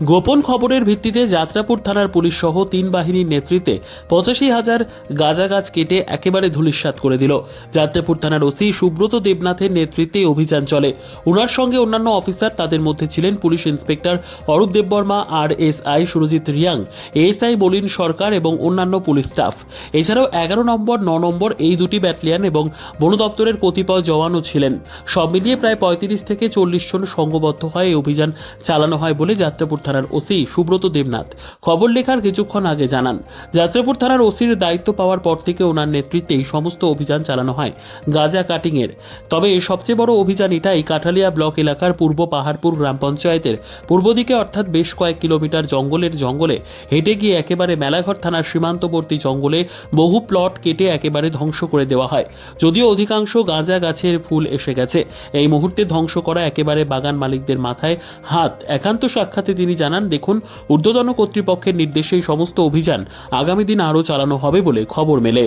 গোপন খবরের ভিত্তিতে যাত্রাপুর থানার পুলিশ সহ তিন বাহিনীর নেতৃত্বে পঁচাশি হাজার গাঁজা গাছ কেটে একেবারে ধূলিসাৎ করে দিল। যাত্রাপুর থানার ওসি সুব্রত দেবনাথের নেতৃত্বে অভিযান চলে। ওনার সঙ্গে অন্যান্য অফিসার তাদের মধ্যে ছিলেন police inspector Arup Debbarma R S I Surajit Reang, ASI Bolin Sarkar এবং অন্যান্য পুলিশ স্টাফ। এছাড়াও এগারো নম্বর, ন নম্বর এই দুটি ব্যাটালিয়ন এবং বন দপ্তরের কতিপয় জওয়ানও ছিলেন। সব মিলিয়ে প্রায় পঁয়ত্রিশ থেকে চল্লিশ জন সংঘবদ্ধ হয়ে এই অভিযান চালানো হয় বলে যাত্রাপুর থানার ওসি সুব্রত দেবনাথ। খবর লেখার কিছুক্ষণ আগে জানান, যাত্রাপুর থানার ওসির দায়িত্ব পাওয়ার পর থেকে ওনার নেতৃত্বেই সমস্ত অভিযান চালানো হয় গাঁজা কাটিংয়ের। তবে সবচেয়ে বড় অভিযান এটাই কাঠালিয়া ব্লক এলাকার পূর্ব পাহাড়পুর গ্রাম পঞ্চায়েতের। পূর্ব দিকে অর্থাৎ বেশ কয়েক কিলোমিটার জঙ্গলের জঙ্গলে হেঁটে গিয়ে একেবারে মেলাঘর থানার সীমান্তবর্তী জঙ্গলে বহু প্লট কেটে একেবারে ধ্বংস করে দেওয়া হয়। যদিও অধিকাংশ গাঁজা গাছের ফুল এসে গেছে। এই মুহূর্তে ধ্বংস করা একেবারে বাগান মালিকদের মাথায় হাত। একান্ত সাক্ষাতে তিনি জানান, দেখুন, ঊর্ধ্বতন কর্তৃপক্ষের নির্দেশে সমস্ত অভিযান আগামী দিন আরও চালানো হবে বলে খবর মেলে।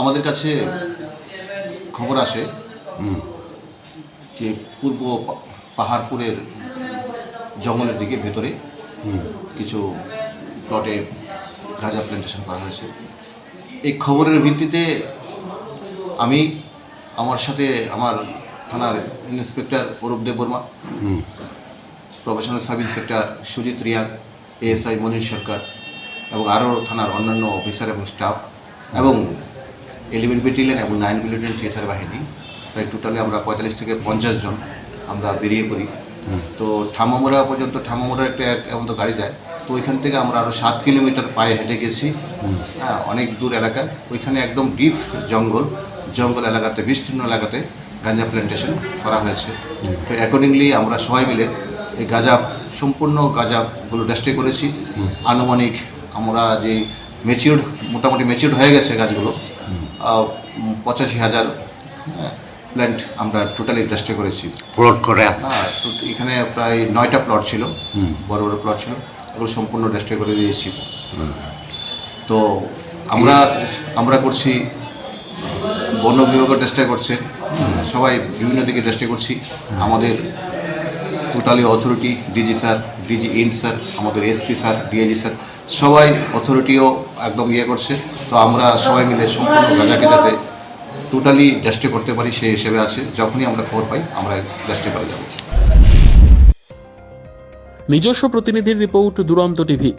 আমাদের কাছে খবর আসে যে পূর্ব পাহাড়পুরের জঙ্গলের দিকে ভেতরে কিছু প্লটে গাঁজা প্ল্যান্টেশন করা হয়েছে। এই খবরের ভিত্তিতে আমি আমার সাথে আমার থানার inspector Arup Deb Barma professional sub inspector Sujit Reang ASI Monir Sarkar এবং আরও থানার অন্যান্য অফিসার এবং স্টাফ এবং ইলেভেন ব্যাটালিয়ন এবং নাইন ব্যাটালিয়ন টিএসআর বাহিনী। প্রায় টোটালি আমরা পঁয়তাল্লিশ থেকে পঞ্চাশ জন আমরা বেরিয়ে পড়ি। তো ঠামামোড়া পর্যন্ত ঠামামোড়া একটা এক- এমন তো গাড়ি যায় তো ওইখান থেকে আমরা আরও সাত কিলোমিটার পায়ে হেঁটে গেছি। হ্যাঁ অনেক দূর এলাকা। ওইখানে একদম ডিপ জঙ্গল জঙ্গল এলাকাতে বিস্তীর্ণ এলাকাতে। গাঁজা প্ল্যান্টেশন করা হয়েছে। তো অ্যাকর্ডিংলি আমরা সবাই মিলে এই গাঁজা সম্পূর্ণ গাঁজাগুলো ডেস্টে করেছি। আনুমানিক আমরা যে মেচিউর্ড মোটামুটি মেচিউর্ড হয়ে গেছে গাছগুলো পঁচাশি হাজার প্ল্যান্ট আমরা টোটালি ডেস্টে করেছি। প্লট করে। হ্যাঁ তো এখানে প্রায় নয়টা প্লট ছিল বড় বড় প্লট ছিল এগুলো সম্পূর্ণ ডেস্টে করে দিয়েছি। তো আমরা আমরা করছি বন বিভাগও চেষ্টা করছে। সবাই বিভিন্ন দিকে চেষ্টা করছি। আমাদের totally authority DG sir DG int sir আমাদের এসপি স্যার ডিআইজি স্যার সবাই অথরিটিও একদম ইয়ে করছে। তো আমরা সবাই মিলে সম্পূর্ণ গাজাকে যাতে টোটালি ডেস্টে করতে পারি, সেই হিসেবে আছে। যখনই আমরা খবর পাই, আমরা ডেস্টে করে যাব। নিজস্ব প্রতিনিধির রিপোর্ট দুরন্ত টিভি।